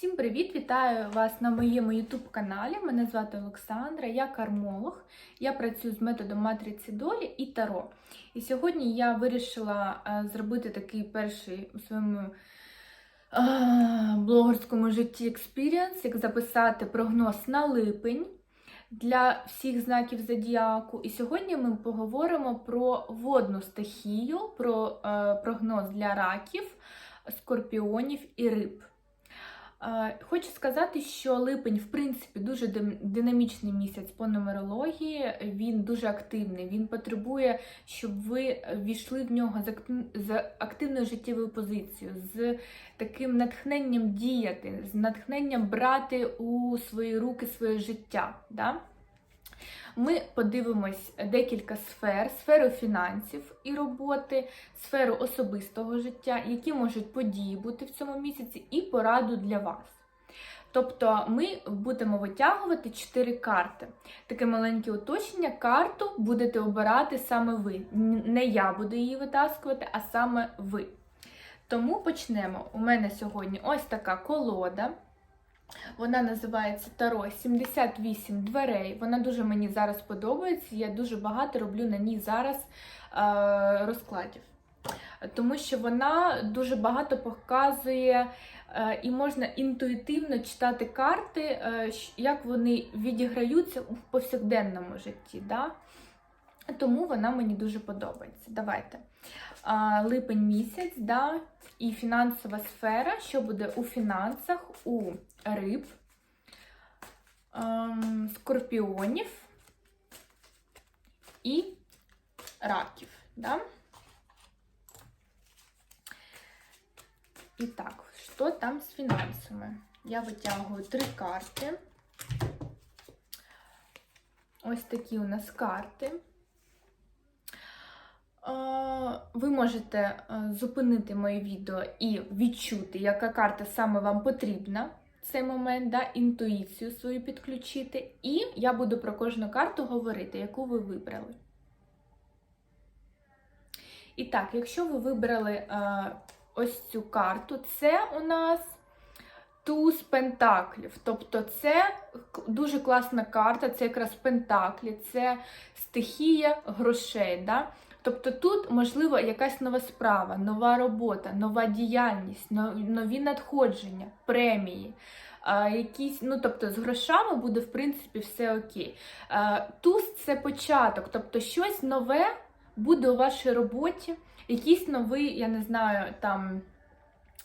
Всім привіт! Вітаю вас на моєму YouTube каналі. Мене звати Олександра, я кармолог. Я працюю з методом матриці долі і таро. І сьогодні я вирішила е, зробити такий перший у своєму е, блогерському житті експірієнс, як записати прогноз на липень для всіх знаків зодіаку. І сьогодні ми поговоримо про водну стихію, про е, прогноз для раків, скорпіонів і риб. Хочу сказати, що липень, в принципі, дуже динамічний місяць по нумерології. Він дуже активний. Він потребує, щоб ви війшли в нього з активною життєвою позицією, з таким натхненням діяти, з натхненням брати у свої руки своє життя. Да? Ми подивимось декілька сфер: сферу фінансів і роботи, сферу особистого життя, які можуть події бути в цьому місяці, і пораду для вас. Тобто ми будемо витягувати 4 карти. Таке маленьке уточнення, карту будете обирати саме ви. Не я буду її витаскувати, а саме ви. Тому почнемо. У мене сьогодні ось така колода. Вона називається Таро 78 дверей. Вона дуже мені зараз подобається. Я дуже багато роблю на ній зараз е, розкладів. Тому що вона дуже багато показує е, і можна інтуїтивно читати карти, е, як вони відіграються в повсякденному житті. Да? Тому вона мені дуже подобається. Давайте. А, липень місяць, да, і фінансова сфера, що буде у фінансах, у риб, ем, скорпіонів і раків. Да? І так, що там з фінансами? Я витягую три карти. Ось такі у нас карти. Ви можете е, зупинити моє відео і відчути, яка карта саме вам потрібна в цей момент, да, інтуїцію свою підключити. І я буду про кожну карту говорити, яку ви вибрали. І так, якщо ви вибрали е, ось цю карту, це у нас туз пентаклів. Тобто це дуже класна карта, це якраз пентаклі, це стихія грошей. Да? Тобто тут, можливо, якась нова справа, нова робота, нова діяльність, нові надходження, премії. А, якісь, ну тобто з грошами буде в принципі все окей. А, туз це початок, тобто щось нове буде у вашій роботі, якийсь новий, я не знаю, там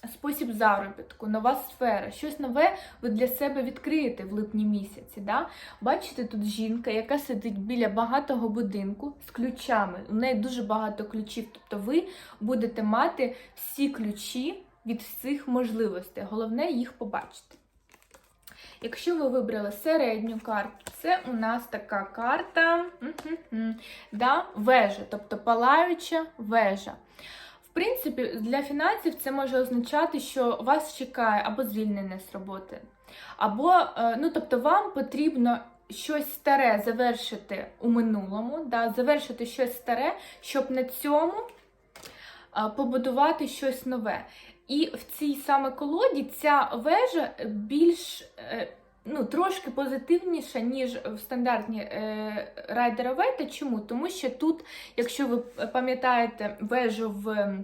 спосіб заробітку, нова сфера, щось нове ви для себе відкриєте в липні місяці. Да? Бачите, тут жінка, яка сидить біля багатого будинку з ключами. У неї дуже багато ключів. Тобто ви будете мати всі ключі від всіх можливостей. Головне їх побачити. Якщо ви вибрали середню карту, це у нас така карта да, вежа, тобто палаюча вежа. Принципі, для фінансів це може означати, що вас чекає або звільнення з роботи, або, е, ну тобто, вам потрібно щось старе завершити у минулому, да, завершити щось старе, щоб на цьому е, побудувати щось нове. І в цій саме колоді ця вежа більш е, ну, трошки позитивніша, ніж в стандартній е, Райдера Вейта. Чому? Тому що тут, якщо ви пам'ятаєте вежу в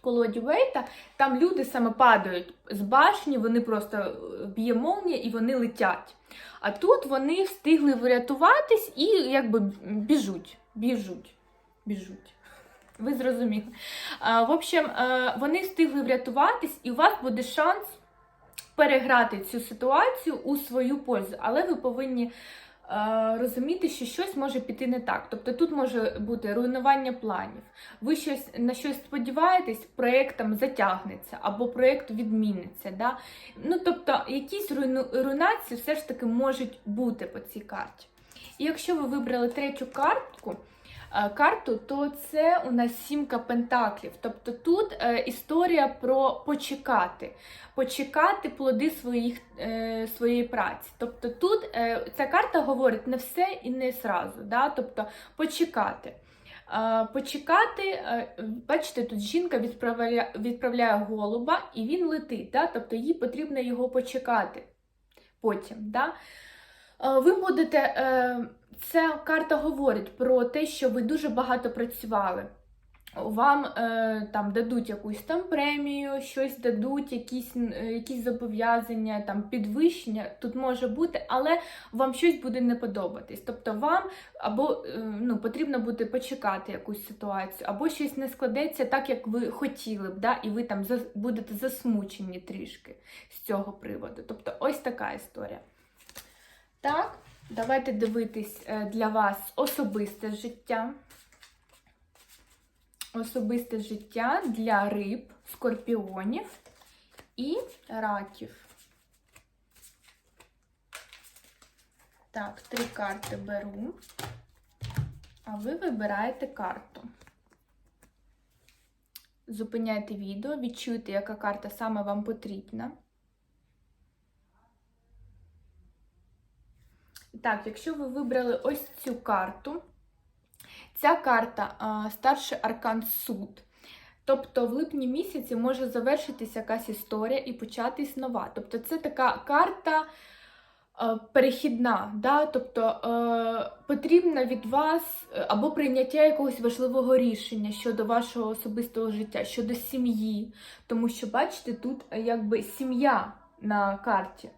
колоді Вейта, там люди саме падають з башні, вони просто е, б'є молнія і вони летять. А тут вони встигли врятуватись і якби біжуть, біжуть, біжуть. Ви зрозуміли. В общем, е, вони встигли врятуватись, і у вас буде шанс переграти цю ситуацію у свою пользу. Але ви повинні е, розуміти, що щось може піти не так. Тобто тут може бути руйнування планів. Ви щось на щось сподіваєтесь, проєкт там затягнеться або проєкт відміниться. Да? Ну, тобто, якісь руйну, руйнації все ж таки можуть бути по цій карті. І якщо ви вибрали третю картку, карту, то це у нас сімка пентаклів. Тобто тут е, історія про почекати, почекати плоди своїх, е, своєї праці. Тобто тут е, ця карта говорить не все і не зразу, да? тобто почекати. Почекати, е, бачите, тут жінка відправляє, відправляє голуба і він летить, да? тобто їй потрібно його почекати потім. Да? Е, Ви будете, е, ця карта говорить про те, що ви дуже багато працювали. Вам е, там дадуть якусь там премію, щось дадуть, якісь, е, якісь зобов'язання, там підвищення тут може бути, але вам щось буде не подобатись. Тобто вам або е, ну, потрібно буде почекати якусь ситуацію, або щось не складеться так, як ви хотіли б, да? і ви там будете засмучені трішки з цього приводу. Тобто, ось така історія. Так, давайте дивитись е, для вас особисте життя. Особисте життя для риб, скорпіонів і раків. Так, три карти беру. А ви вибираєте карту. Зупиняйте відео, відчуйте, яка карта саме вам потрібна. Так, якщо ви вибрали ось цю карту, ця карта а, старший аркан суд. Тобто в липні місяці може завершитися якась історія і початись нова. Тобто це така карта е, перехідна, да? тобто е, потрібна від вас е, або прийняття якогось важливого рішення щодо вашого особистого життя, щодо сім'ї. Тому що, бачите, тут е, якби сім'я на карті.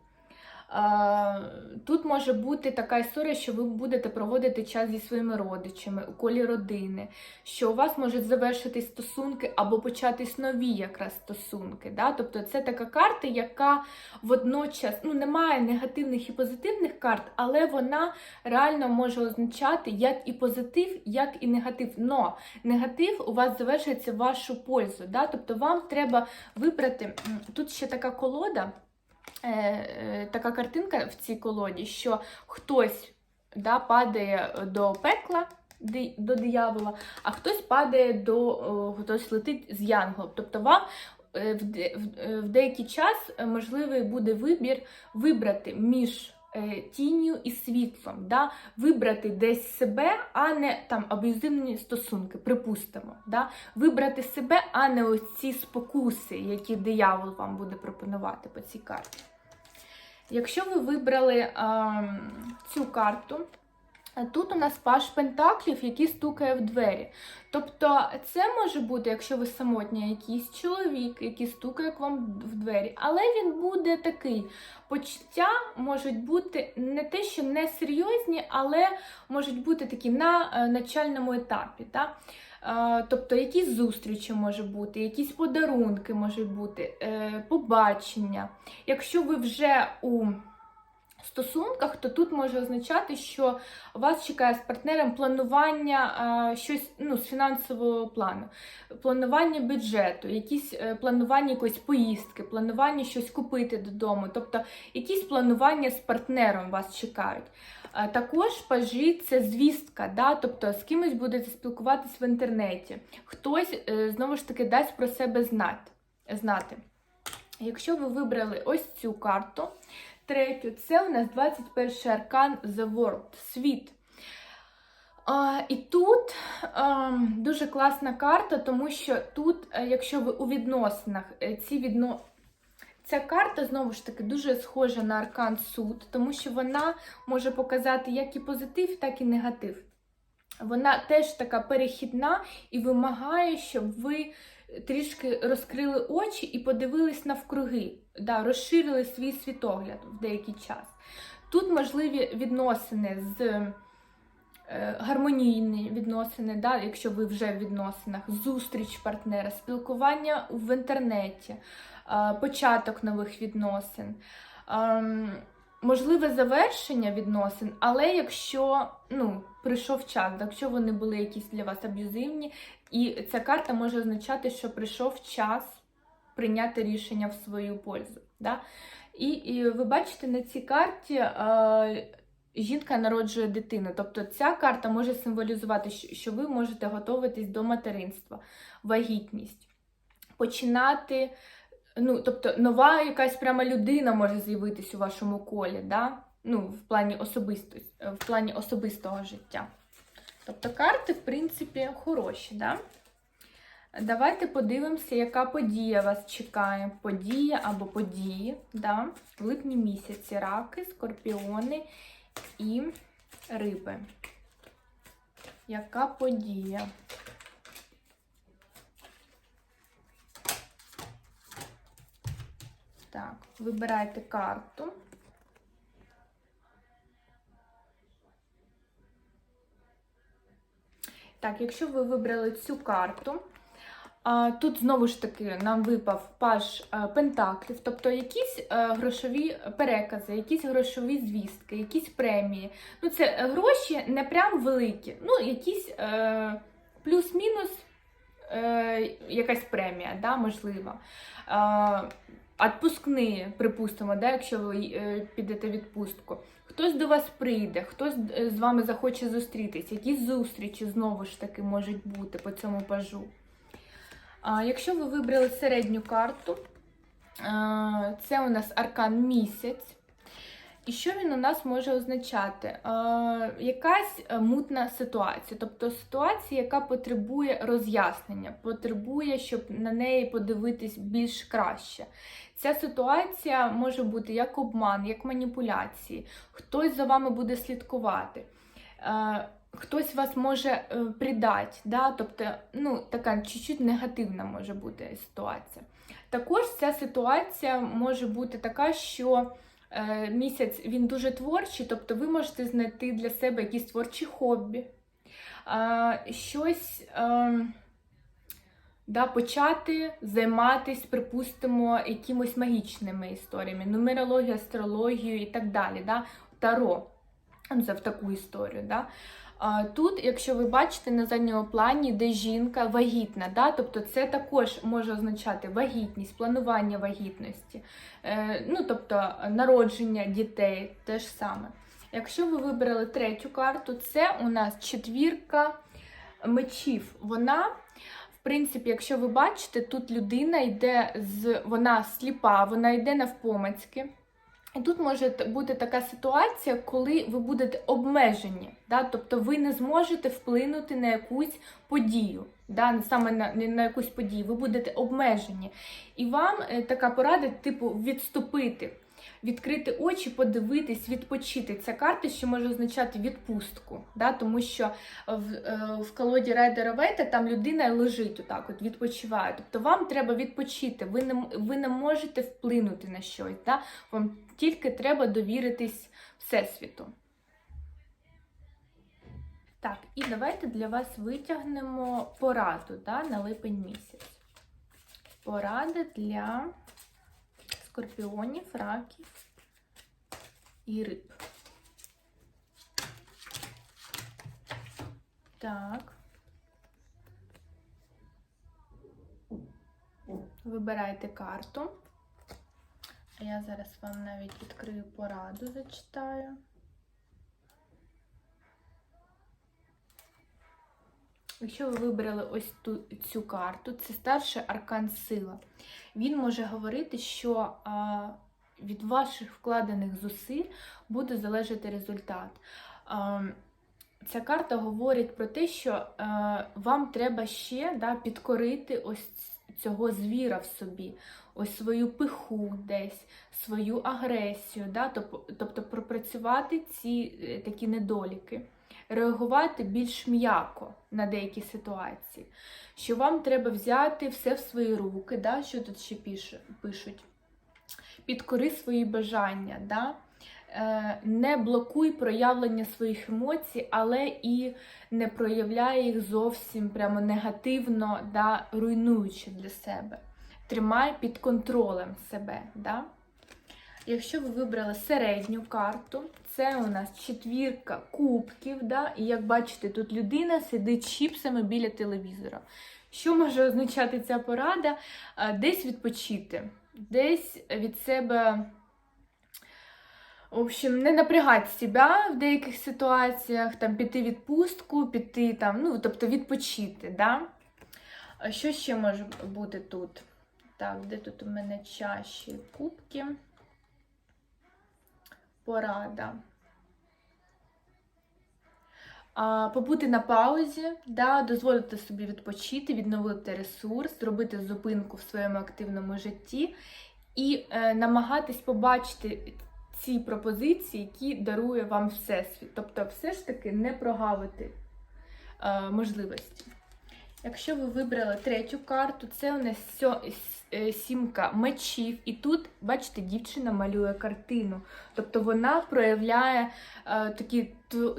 Тут може бути така історія, що ви будете проводити час зі своїми родичами у колі родини, що у вас можуть завершитись стосунки або початись нові якраз стосунки. Да? Тобто це така карта, яка водночас ну, не має негативних і позитивних карт, але вона реально може означати як і позитив, як і негатив. Но негатив у вас завершиться в вашу пользу. Да? Тобто вам треба вибрати тут ще така колода така картинка в цій колоді, що хтось да, падає до пекла, до диявола, а хтось падає до хтось летить з янголом. Тобто вам е, в, е, деякий час е, можливий буде вибір вибрати між. е, Тінню і світлом, да? вибрати десь себе, а не там аб'юзивні стосунки, припустимо. Да? Вибрати себе, а не ось ці спокуси, які диявол вам буде пропонувати по цій карті. Якщо ви вибрали а, цю карту, тут у нас паш пентаклів, який стукає в двері. Тобто, це може бути, якщо ви самотня, якийсь чоловік, який стукає к вам в двері, але він буде такий. Почуття можуть бути не те, що не серйозні, але можуть бути такі на е, начальному етапі. Та? Тобто якісь зустрічі може бути, якісь подарунки можуть бути, е, побачення. Якщо ви вже у стосунках, то тут може означати, що вас чекає з партнером планування е, щось ну, з фінансового плану, планування бюджету, якісь е, планування якоїсь поїздки, планування щось купити додому, тобто якісь планування з партнером вас чекають. Е, Також пажі це звістка, да? тобто з кимось будете спілкуватись в інтернеті. Хтось знову ж таки дасть про себе знати. Якщо ви вибрали ось цю карту, третю, це у нас 21 аркан The World, світ. А, і тут а, дуже класна карта, тому що тут, е, якщо ви у відносинах, е, ці відно... Ця карта, знову ж таки, дуже схожа на аркан суд, тому що вона може показати як і позитив, так і негатив. Вона теж така перехідна і вимагає, щоб ви трішки розкрили очі і подивились навкруги, да, розширили свій світогляд в деякий час. Тут можливі відносини з е, гармонійні відносини, да, якщо ви вже в відносинах, зустріч партнера, спілкування в інтернеті, е, початок нових відносин. Можливе завершення відносин, але якщо ну, прийшов час, якщо вони були якісь для вас аб'юзивні, і ця карта може означати, що прийшов час прийняти рішення в свою пользу. Да? І, і ви бачите на цій карті е, жінка народжує дитину. Тобто ця карта може символізувати, що ви можете готуватись до материнства, вагітність, починати. Ну, тобто нова якась пряма людина може з'явитись у вашому колі, да? ну, в плані особисто, в плані особистого життя. Тобто карти, в принципі, хороші, да? Давайте подивимося, яка подія вас чекає. Подія або події, да? в липні місяці раки, скорпіони і риби. Яка подія? Так, вибирайте карту. Так, якщо ви вибрали цю карту, тут знову ж таки нам випав паж пентаклів, тобто якісь грошові перекази, якісь грошові звістки, якісь премії. Ну, це е, гроші не прям великі, ну, якісь е, плюс-мінус е, якась премія, да, можливо. Е, припустимо, да, якщо ви е, підете в відпустку. Хтось до вас прийде, хтось е, з вами захоче зустрітись, якісь зустрічі знову ж таки можуть бути по цьому пажу. А якщо ви вибрали середню карту, це у нас аркан місяць. І що він у нас може означати? А, якась е, мутна ситуація, тобто ситуація, яка потребує роз'яснення, потребує, щоб на неї подивитись більш краще. Ця ситуація може бути як обман, як маніпуляції, хтось за вами буде слідкувати. Е, Хтось вас може е, придати, да? тобто ну, така чуть-чуть негативна може бути ситуація. Також ця ситуація може бути така, що е, місяць він дуже творчий, тобто ви можете знайти для себе якісь творчі хобі, е, щось е, да, почати займатися, припустимо, якимось магічними історіями, нумерологією, астрологією і так далі. Да? Таро. В таку історію. Да? Тут, якщо ви бачите на задньому плані, де жінка вагітна, да? тобто це також може означати вагітність, планування вагітності, е, ну, тобто народження дітей теж саме. Якщо ви вибрали третю карту, це у нас четвірка мечів. Вона, в принципі, якщо ви бачите, тут людина йде з вона сліпа, вона йде навпомацьки. І тут може бути така ситуація, коли ви будете обмежені, да? тобто ви не зможете вплинути на якусь подію, да? саме на, на якусь подію, ви будете обмежені. І вам е, така порада, типу, відступити, відкрити очі, подивитись, відпочити. Ця карта ще може означати відпустку, да? тому що в, е, в колоді Райдера Вейта там людина лежить отак, от відпочиває. Тобто вам треба відпочити, ви не, ви не можете вплинути на щось. Да? Тільки треба довіритись Всесвіту. Так, і давайте для вас витягнемо пораду да, на липень місяць. Порада для скорпіонів, раків і риб. Так. Вибирайте карту. Я зараз вам навіть відкрию пораду, зачитаю. Якщо ви вибрали ось ту, цю карту, це старший аркан сила. Він може говорити, що а, від ваших вкладених зусиль буде залежати результат. А, ця карта говорить про те, що а, вам треба ще да, підкорити ось цього звіра в собі, ось свою пиху десь, свою агресію, да? тобто пропрацювати ці е, такі недоліки, реагувати більш м'яко на деякі ситуації, що вам треба взяти все в свої руки, да? що тут ще пишуть, підкори свої бажання. Да? Е, не блокуй проявлення своїх емоцій, але і не проявляй їх зовсім прямо негативно, да, руйнуючи для себе. Тримай під контролем себе. Да? Якщо ви вибрали середню карту, це у нас четвірка кубків. Да? І як бачите, тут людина сидить чіпсами біля телевізора. Що може означати ця порада? Е, десь відпочити, десь від себе. В общем, не напрягати себе в деяких ситуаціях, там піти відпустку, піти там, ну, тобто відпочити. Да? Що ще може бути тут? Так, де тут у мене чаші кубки? Порада. а, побути на паузі, да, дозволити собі відпочити, відновити ресурс, зробити зупинку в своєму активному житті і е, намагатись побачити ці пропозиції, які дарує вам Всесвіт. Тобто, все ж таки не прогавити е, можливості. Якщо ви вибрали третю карту, це у нас е, сімка мечів. І тут, бачите, дівчина малює картину. Тобто вона проявляє е, такий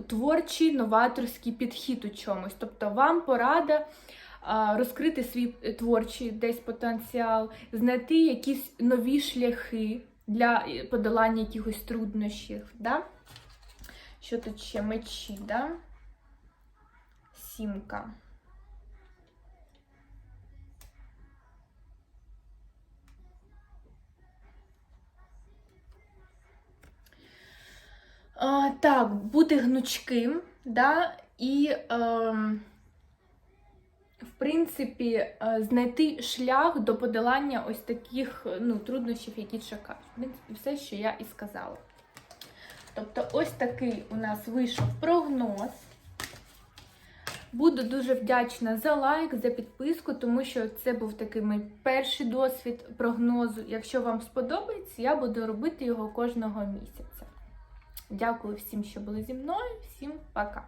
творчий новаторський підхід у чомусь. Тобто вам порада е, розкрити свій е, творчий десь потенціал, знайти якісь нові шляхи для е, подолання якихось труднощів. Да? Що тут ще мечі, да? Сімка. А, так, бути гнучким, да, і, ем, в принципі, е, знайти шлях до подолання ось таких е, ну, труднощів, які чекають. В принципі, все, що я і сказала. Тобто, ось такий у нас вийшов прогноз. Буду дуже вдячна за лайк, за підписку, тому що це був такий мій перший досвід прогнозу. Якщо вам сподобається, я буду робити його кожного місяця. Дякую всім, що були зі мною. Всім пока!